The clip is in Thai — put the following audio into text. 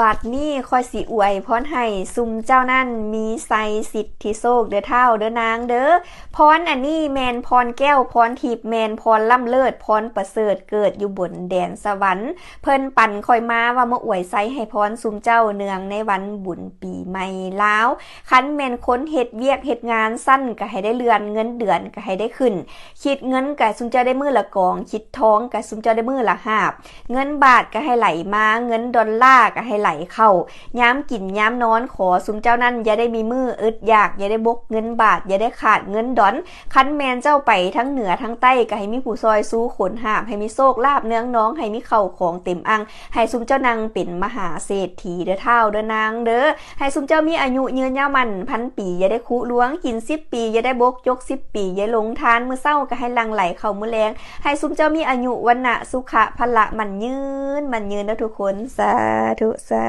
บัดนี้คอยสิอวยพรให้ซุมเจ้านั่นมีไซสิทธิโศกเด้อเท่าเด้อนางเด้อพรอันนี้แมนพรแก้วพรทิพย์แมนพรล่ำเลิศพรประเสริฐเกิดอยู่บนแดนสวรรค์ เพิ่นปั่นคอยมาว่ามาอวยไซให้พรซุมเจ้าเนืองในวันบุญปีใหม่แลาวคันแมนค้นเฮ็ดเวียกเฮ็ดงานสั้นก็ให้ได้เลือนเงินเดือนก็ให้ได้ขึ้น คิดเงินก็ซุมเจ้าได้มือละกอง คิดท้องก็ซุมเจ้าได้มือละหาบ เงินบาทก็ให้ไหลมาเงินดอลลาร์ก็ใให้ไหลเข้าย้ำกินย้ำนอนขอสุมเจ้านั่นอย่าได้มีมืออึดอยากอย่าได้บกเงินบาทอย่าได้ขาดเงินดอน คันแมนเจ้าไปทั้งเหนือทั้งใต้ก็ให้มีผู้ซอยสู้ขนหาบให้มีโชคลาบเนื้องน้องให้มีเข่าของเต็มอัง ให้สุมเจ้านางเป็นมหาเศรษฐีเด้อเท่าเด้อนางเด้อให้สุมเจ้ามีอายุยืนยาวมันพันปีอย่าได้คุล้วงกินสิบปีอย่าได้บกยกสิบปีอย่าหลงทานมือเศร้าก็ให้ลังไหลเข้ามือแรงให้สุมเจ้ามีอายุวันนะสุขะพละมันยืนมันยืนนะทุกคนสาธุสา